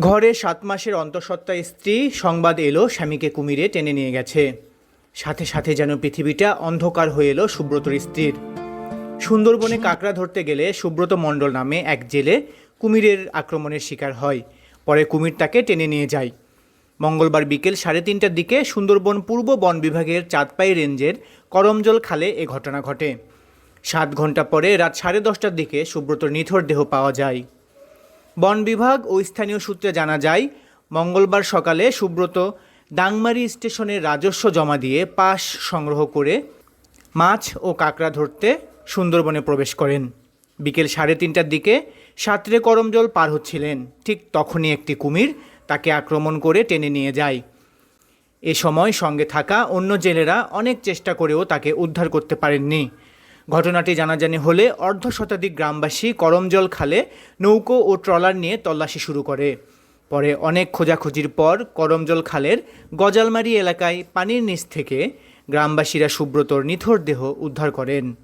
ঘরে সাত মাসের অন্তঃসত্ত্বা স্ত্রী সংবাদ এলো স্বামীকে কুমিরে টেনে নিয়ে গেছে। সাথে সাথে যেন পৃথিবীটা অন্ধকার হয়ে এলো সুব্রতর স্ত্রীর। সুন্দরবনে কাকড়া ধরতে গেলে সুব্রত মণ্ডল নামে এক জেলে কুমিরের আক্রমণের শিকার হয়। পরে কুমির তাকে টেনে নিয়ে যায়। মঙ্গলবার বিকেল সাড়ে তিনটার দিকে সুন্দরবন পূর্ব বন বিভাগের চাঁদপাই রেঞ্জের করমজল খালে এ ঘটনা ঘটে। সাত ঘণ্টা পরে রাত সাড়ে দশটার দিকে সুব্রতর নিথর দেহ পাওয়া যায়। বন বিভাগ ও স্থানীয় সূত্রে জানা যায়, মঙ্গলবার সকালে সুব্রত ডাংমারি স্টেশনে রাজস্ব জমা দিয়ে পাশ সংগ্রহ করে মাছ ও কাঁকড়া ধরতে সুন্দরবনে প্রবেশ করেন। বিকেল সাড়ে তিনটার দিকে সাঁতরে করমজল পার হচ্ছিলেন। ঠিক তখনই একটি কুমির তাকে আক্রমণ করে টেনে নিয়ে যায়। এ সময় সঙ্গে থাকা অন্য জেলেরা অনেক চেষ্টা করেও তাকে উদ্ধার করতে পারেননি। ঘটনাটি জানাজানি হলে অর্ধ শতাধিক গ্রামবাসী করমজল খালে, নৌকো ও ট্রলার নিয়ে তল্লাশি শুরু করে। পরে অনেক খোঁজাখুঁজির পর করমজল খালের গজালমারি এলাকায় পানির নিচ থেকে গ্রামবাসীরা সুব্রতর নিথর দেহ উদ্ধার করেন।